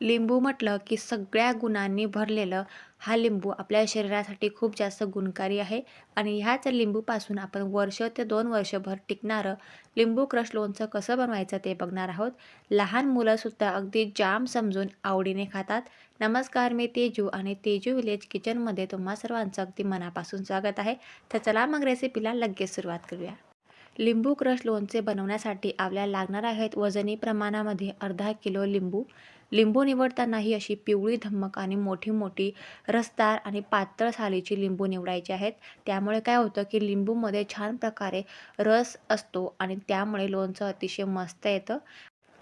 लिंबू म्हटलं की सगळ्या गुणांनी भरलेलं हा लिंबू आपल्या शरीरासाठी खूप जास्त गुणकारी आहे. आणि ह्याच लिंबूपासून आपण वर्ष ते दोन वर्षभर टिकणारं लिंबू क्रश लोणचं कसं बनवायचं ते बघणार आहोत. लहान मुलंसुद्धा अगदी जाम समजून आवडीने खातात. नमस्कार मी तेजू आणि तेजू विलेज किचनमध्ये तुम्हा सर्वांचं अगदी मनापासून स्वागत आहे. तर चला मग रेसिपीला लगेच सुरुवात करूया. लिंबू क्रश लोणचे बनवण्यासाठी आपल्याला लागणार आहेत वजनी प्रमाणामध्ये अर्धा किलो लिंबू. लिंबू निवडताना ही अशी पिवळी धम्मक आणि मोठी मोठी रसदार आणि पातळ सालीची लिंबू निवडायची आहेत. त्यामुळे काय होतं की लिंबूमध्ये छान प्रकारे रस असतो आणि त्यामुळे लोणचं अतिशय मस्त येतं.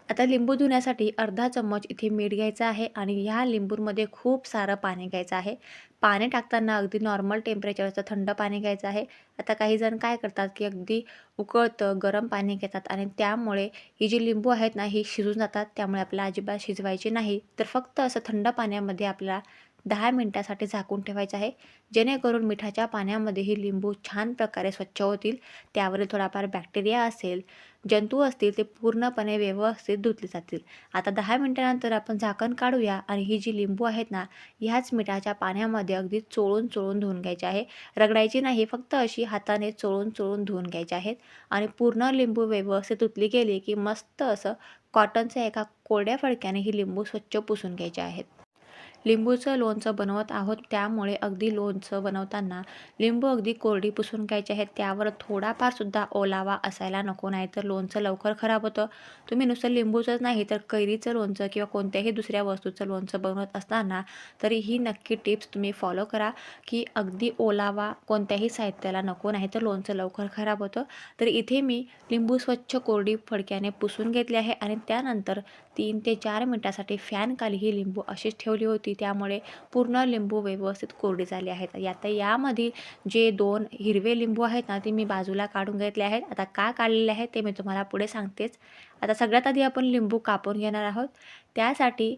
आता लिंबू धुण्यासाठी अर्धा चम्मच इथे मीठ घ्यायचं आहे आणि ह्या लिंबूमध्ये खूप सारं पाणी घ्यायचं आहे. पाणी टाकताना अगदी नॉर्मल टेम्परेचरचं थंड पाणी घ्यायचं आहे. आता काही जण काय करतात की अगदी उकळतं गरम पाणी घेतात आणि त्यामुळे ही जी लिंबू आहेत ना ही शिजून जातात. त्यामुळे आपल्याला अजिबात शिजवायची नाही. तर फक्त असं थंड पाण्यामध्ये आपल्याला दहा मिनटासाठी झाकून ठेवायचं आहे. जेणेकरून मिठाच्या पाण्यामध्ये ही लिंबू छान प्रकारे स्वच्छ होतील. त्यावरील थोडाफार बॅक्टेरिया असेल जंतू असतील ते पूर्णपणे व्यवस्थित धुतले जातील. आता दहा मिनटानंतर आपण झाकण काढूया आणि ही जी लिंबू आहेत ना ह्याच मिठाच्या पाण्यामध्ये अगदी चोळून चोळून धुवून घ्यायची आहे. रगडायची नाही फक्त अशी हाताने चोळून चोळून धुवून घ्यायची आहेत. आणि पूर्ण लिंबू व्यवस्थित धुतली गेली की मस्त असं कॉटनच्या एका कोरड्या फडक्याने ही लिंबू स्वच्छ पुसून घ्यायचे आहेत. लिंबूचं लोणचं बनवत आहोत. त्यामुळे अगदी लोणचं बनवताना लिंबू अगदी कोरडी पुसून घ्यायची आहेत. त्यावर थोडाफारसुद्धा ओलावा असायला नको नाही तर लोणचं लवकर खराब होतं. तुम्ही नुसतं लिंबूचंच नाही तर कैरीचं लोणचं किंवा कोणत्याही दुसऱ्या वस्तूचं लोणचं बनवत असताना तरी ही नक्की टिप्स तुम्ही फॉलो करा की अगदी ओलावा कोणत्याही साहित्याला नको नाही तर लोणचं लवकर खराब होतं. तर इथे मी लिंबू स्वच्छ कोरडी फडक्याने पुसून घेतले आहे आणि त्यानंतर तीन ते चार मिनटासाठी फॅनखाली ही लिंबू अशीच ठेवली होती. त्यामुळे पूर्ण लिंबू व्यवस्थित कोरडी झाले आहेत. आता यामध्ये जे दोन हिरवे लिंबू आहेत ना ते मी बाजूला काढून घेतले आहेत. आता का काढलेले आहेत ते मी तुम्हाला पुढे सांगतेच. आता सगळ्यात आधी आपण लिंबू कापून घेणार आहोत. त्यासाठी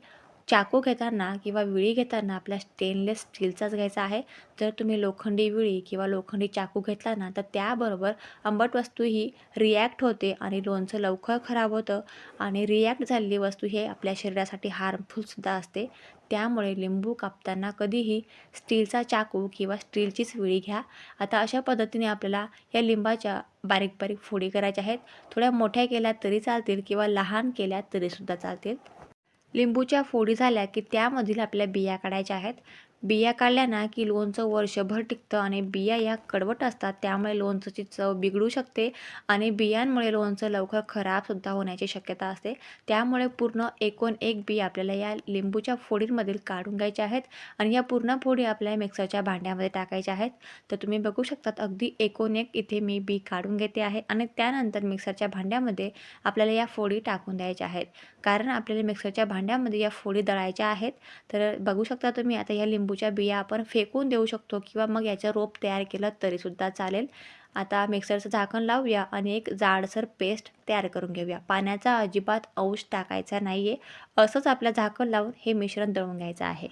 चाकू घेताना किंवा विळी घेताना आपल्या स्टेनलेस स्टीलचाच घ्यायचा आहे. जर तुम्ही लोखंडी विळी किंवा लोखंडी चाकू घेतला ना तर त्याबरोबर आंबट वस्तू ही रिॲक्ट होते आणि लोणचं लवकर खराब होतं. आणि रिॲक्ट झालेली वस्तू हे आपल्या शरीरासाठी हार्मफुलसुद्धा असते. त्यामुळे लिंबू कापताना कधीही स्टीलचा चाकू किंवा स्टीलचीच विळी घ्या. आता अशा पद्धतीने आपल्याला या लिंबाच्या बारीक बारीक फोडी करायच्या आहेत. थोड्या मोठ्या केल्या तरी चालतील किंवा लहान केल्या तरीसुद्धा चालतील. लिंबूच्या फोडी झाल्या की त्यामधील आपल्या बिया काढायच्या आहेत. बिया काढल्या ना की लोणचं वर्षभर टिकतं आणि बिया या कडवट असतात त्यामुळे लोणचंची चव बिघडू शकते आणि बियांमुळे लोणचं लवकर खराबसुद्धा होण्याची शक्यता असते. त्यामुळे पूर्ण एकूण एक बी आपल्याला या लिंबूच्या फोडींमधील काढून घ्यायच्या आहेत आणि या पूर्ण फोडी आपल्या मिक्सरच्या भांड्यामध्ये टाकायच्या आहेत. तर तुम्ही बघू शकतात अगदी एकूण एक इथे मी बी काढून घेते आहे आणि त्यानंतर मिक्सरच्या भांड्यामध्ये आपल्याला या फोडी टाकून द्यायच्या आहेत. कारण आपल्याला मिक्सरच्या भांड्यामध्ये या फोडी दळायच्या आहेत. तर बघू शकता तुम्ही आता या लिंबू लिंबूच्या बिया आपण फेकून देऊ शकतो किंवा मग याचं रोप तयार केलं तरीसुद्धा चालेल. आता मिक्सरचं झाकण लावूया आणि एक जाडसर पेस्ट तयार करून घेऊया. पाण्याचा अजिबात अंश टाकायचा नाही आहे असंच आपलं झाकण लावून हे मिश्रण दळून घ्यायचं आहे.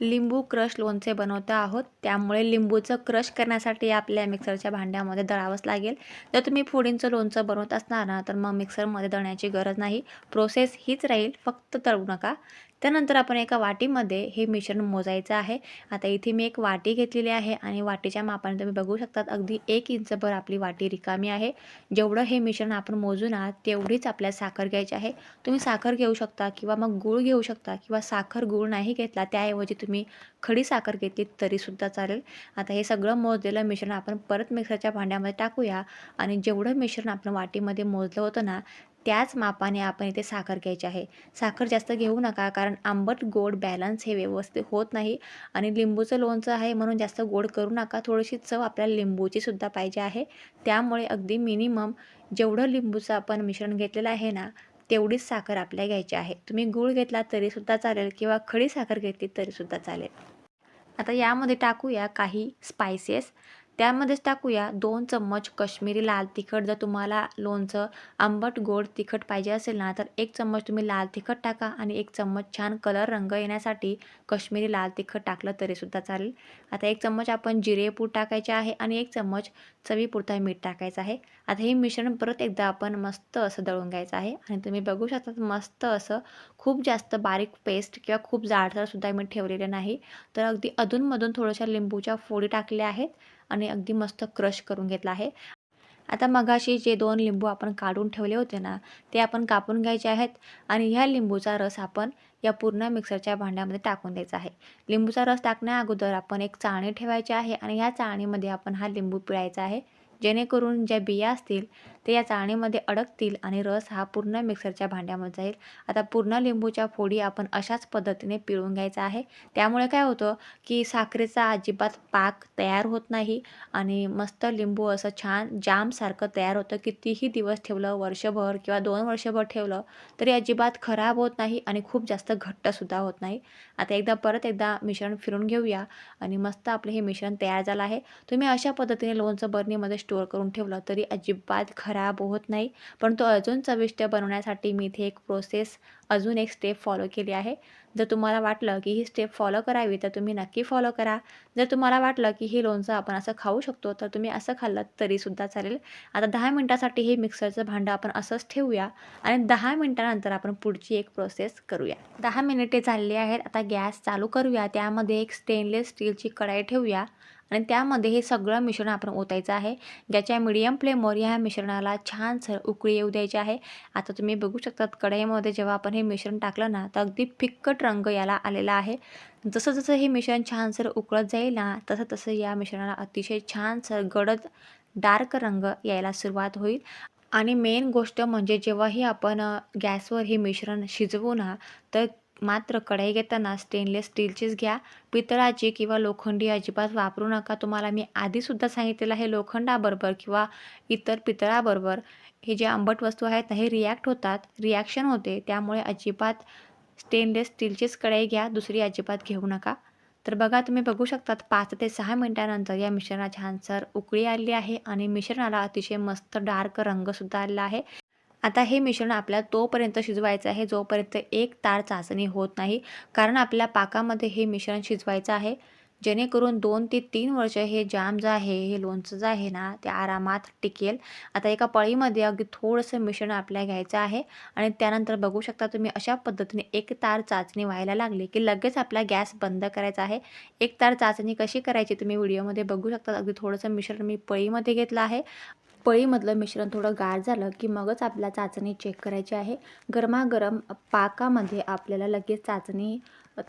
लिंबू क्रश लोणचे बनवता आहोत. त्यामुळे लिंबूचं क्रश करण्यासाठी आपल्या मिक्सरच्या भांड्यामध्ये दळावंच लागेल. जर तुम्ही फोडींचं लोणचं बनवत असणार ना तर मग मिक्सरमध्ये दळण्याची गरज नाही. प्रोसेस हीच राहील. फक्त तळू नका. त्यानंतर आपण एका वाटीमध्ये हे मिश्रण मोजायचं आहे. आता इथे मी एक वाटी घेतलेली आहे आणि वाटीच्या मापाने तुम्ही बघू शकतात अगदी एक इंचभर आपली वाटी रिकामी आहे. जेवढं हे मिश्रण आपण मोजू ना तेवढीच आपल्याला साखर घ्यायची आहे. तुम्ही साखर घेऊ शकता किंवा मग गूळ घेऊ शकता किंवा साखर गूळ नाही घेतला त्याऐवजी तुम्ही खडी साखर घेतली तरीसुद्धा चालेल. आता हे सगळं मोजलेलं मिश्रण आपण परत मिक्सरच्या भांड्यामध्ये टाकूया आणि जेवढं मिश्रण आपण वाटीमध्ये मोजलं होतं ना त्याच मापाने आपण इथे साखर घ्यायची आहे. साखर जास्त घेऊ नका कारण आंबट गोड बॅलन्स हे व्यवस्थित होत नाही. आणि लिंबूचं लोणचं आहे म्हणून जास्त गोड करू नका. थोडीशी चव आपल्याला लिंबूची सुद्धा पाहिजे आहे. त्यामुळे अगदी मिनिमम जेवढं लिंबूचं आपण मिश्रण घेतलेलं आहे ना तेवढीच साखर आपल्या घ्यायची आहे. तुम्ही गूळ घेतला तरीसुद्धा चालेल किंवा खडी साखर घेतली तरीसुद्धा चालेल. आता यामध्ये टाकूया काही स्पायसेस त्यामध्येच टाकूया दोन चम्मच कश्मीरी लाल तिखट. जर तुम्हाला लोणचं आंबट गोड तिखट पाहिजे असेल ना तर एक चम्मच तुम्ही लाल तिखट टाका आणि एक चम्मच छान कलर रंग येण्यासाठी कश्मीरी लाल तिखट टाकलं तरीसुद्धा चालेल. आता एक चम्मच आपण जिरेपूड टाकायचे आहे आणि एक चम्मच चवीपुरता मीठ टाकायचं आहे. आता हे मिश्रण परत एकदा आपण मस्त असं दळून घ्यायचं आहे आणि तुम्ही बघू शकता मस्त असं खूप जास्त बारीक पेस्ट किंवा खूप जाडसरसुद्धा मी ठेवलेलं नाही. तर अगदी अधूनमधून थोड्याशा लिंबूच्या फोडी टाकल्या आहेत आणि अगदी मस्त क्रश करून घेतला आहे. आता मगाशी जे दोन लिंबू आपण काढून ठेवले होते ना ते आपण कापून घ्यायचे आहेत आणि ह्या लिंबूचा रस आपण या पूर्ण मिक्सरच्या भांड्यामध्ये टाकून द्यायचा आहे. लिंबूचा रस टाकण्या अगोदर आपण एक चाळणी ठेवायची आहे आणि ह्या चाळणीमध्ये आपण हा लिंबू पिळायचा आहे. जेणेकरून ज्या बिया असतील ते या चाळणीमध्ये अडकतील आणि रस हा पूर्ण मिक्सरच्या भांड्यामध्ये जाईल. आता पूर्ण लिंबूच्या फोडी आपण अशाच पद्धतीने पिळून घ्यायचा आहे. त्यामुळे काय होतं की साखरेचा अजिबात पाक तयार होत नाही आणि मस्त लिंबू असं छान जामसारखं तयार होतं. कितीही दिवस ठेवलं वर्षभर किंवा दोन वर्षभर ठेवलं तरी अजिबात खराब होत नाही आणि खूप जास्त घट्टसुद्धा होत नाही. आता एकदा परत एकदा मिश्रण फिरून घेऊया आणि मस्त आपलं हे मिश्रण तयार झालं आहे. तुम्ही अशा पद्धतीने लोणचं बरणीमध्ये स्टोअर करून ठेवलं तरी अजिबात खराब होत नाही. पण तो अजून चविष्ट बनवण्यासाठी मी इथे एक प्रोसेस अजून एक स्टेप फॉलो केली आहे. जर तुम्हाला वाटलं की ही स्टेप फॉलो करावी तर तुम्ही नक्की फॉलो करा. जर तुम्हाला वाटलं की हे लोणचं आपण असं खाऊ शकतो तर तुम्ही असं खाल्लं तरीसुद्धा चालेल. आता दहा मिनटासाठी हे मिक्सरचं भांडं आपण असंच ठेवूया आणि दहा मिनटानंतर आपण पुढची एक प्रोसेस करूया. दहा मिनिटे झालेली आहेत आता गॅस चालू करूया. त्यामध्ये एक स्टेनलेस स्टीलची कढाई ठेवूया. आणि त्यामध्ये हे सगळं मिश्रण आपण ओतायचं आहे. ज्याच्या मिडियम फ्लेमवर ह्या मिश्रणाला छानसं उकळी येऊ द्यायची आहे. आता तुम्ही बघू शकतात कढईमध्ये जेव्हा आपण हे मिश्रण टाकलं ना तर अगदी फिक्कट रंग याला आलेला आहे. जसं जसं हे मिश्रण छानसर उकळत जाईल ना तसं तसं या मिश्रणाला अतिशय छानसर गडद डार्क रंग यायला सुरुवात होईल. आणि मेन गोष्ट म्हणजे जेव्हाही आपण गॅसवर हे मिश्रण शिजवू ना तर मात्र कढई घेताना स्टेनलेस स्टीलचीच घ्या. पितळाची किंवा लोखंडी अजिबात वापरू नका. तुम्हाला मी आधीसुद्धा सांगितलेलं आहे लोखंडाबरोबर किंवा इतर पितळाबरोबर हे जे आंबट वस्तू आहेत ना हे रिॲक्ट होतात. रिॲक्शन होते. त्यामुळे अजिबात स्टेनलेस स्टीलचीच कढई घ्या. दुसरी अजिबात घेऊ नका. तर बघा तुम्ही बघू शकतात पाच ते सहा मिनटानंतर या मिश्रणात छानसर उकळी आली आहे आणि मिश्रणाला अतिशय मस्त डार्क रंगसुद्धा आलेला आहे. आता हे मिश्रण आपल्याला तोपर्यंत शिजवायचं आहे जोपर्यंत एक तार चाचणी होत नाही. कारण आपल्या पाकामध्ये हे मिश्रण शिजवायचं आहे. जेणेकरून दोन ते तीन वर्ष हे जाम जे आहे हे लोणचं जे आहे ना ते आरामात टिकेल. आता एका पळीमध्ये अगदी थोडंसं मिश्रण आपल्याला घ्यायचं आहे. आणि त्यानंतर बघू शकता तुम्ही अशा पद्धतीने एक तार चाचणी व्हायला लागली की लगेच आपला गॅस बंद करायचा आहे. एक तार चाचणी कशी करायची तुम्ही व्हिडिओमध्ये बघू शकता. अगदी थोडंसं मिश्रण मी पळीमध्ये घेतलं आहे. पळीमधलं मिश्रण थोडं गार झालं की मगच आपल्याला चाचणी चेक करायची आहे. गरमागरम पाकामध्ये आपल्याला लगेच चाचणी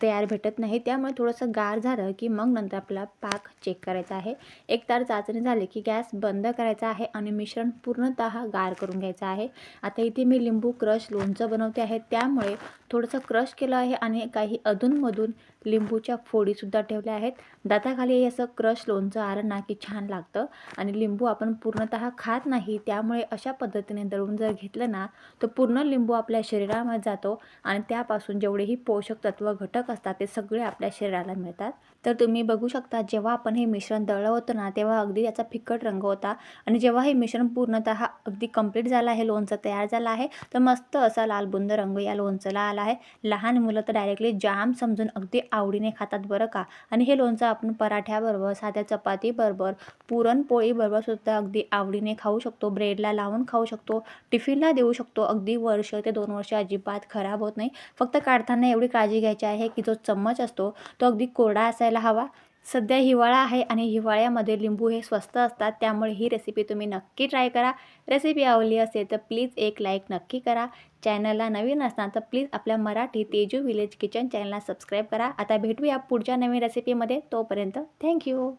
तयार भेटत नाही. त्यामुळे थोडंसं गार झालं की मग नंतर आपला पाक चेक करायचा आहे. एक तार चाचणी झाली की गॅस बंद करायचा आहे आणि मिश्रण पूर्णतः गार करून घ्यायचं आहे. आता इथे मी लिंबू क्रश लोणचं बनवते आहे. त्यामुळे थोडंसं क्रश केलं आहे आणि काही अधूनमधून लिंबूच्या फोडीसुद्धा ठेवल्या आहेत. दाताखाली असं क्रश लोणचं आलं ना की छान लागतं आणि लिंबू आपण पूर्णतः खात नाही. त्यामुळे अशा पद्धतीने दळून जर घेतलं ना तर पूर्ण लिंबू आपल्या शरीरामध्ये जातो आणि त्यापासून जेवढेही पोषक तत्व घटक असतात ते सगळे आपल्या शरीराला मिळतात. तर तुम्ही बघू शकता जेव्हा आपण हे मिश्रण दळलं होतं ना तेव्हा अगदी याचा फिकट रंग होता. आणि जेव्हा हे मिश्रण पूर्णतः अगदी कंप्लीट झालं आहे लोणचं तयार झालं आहे तर मस्त असा लालबुंद रंग या लोणचंला आला आहे. लहान मुलं तर डायरेक्टली जाम समजून अगदी आवडीने खातात बरं का. आणि हे लोणचं आपण पराठ्याबरोबर साध्या चपातीबरोबर पुरणपोळीबरोबर सुद्धा अगदी आवडीने खाऊ शकतो. ब्रेडला लावून खाऊ शकतो. टिफिनला देऊ शकतो. अगदी वर्ष ते दोन वर्ष अजिबात खराब होत नाही. फक्त काढताना एवढी काळजी घ्यायची आहे की जो चम्मच असतो तो अगदी कोरडा असायला हवा. सध्या हिवाळा आहे आणि हिवाळ्यामध्ये लिंबू हे स्वस्त असतात. त्यामुळे ही रेसिपी तुम्ही नक्की ट्राय करा. रेसिपी आवडली असेल तर प्लीज एक लाईक नक्की करा. चॅनलला नवीन असणार तर प्लीज आपल्या मराठी तेजू विलेज किचन चॅनलला सबस्क्राईब करा. आता भेटूया पुढच्या नवीन रेसिपीमध्ये तोपर्यंत थँक्यू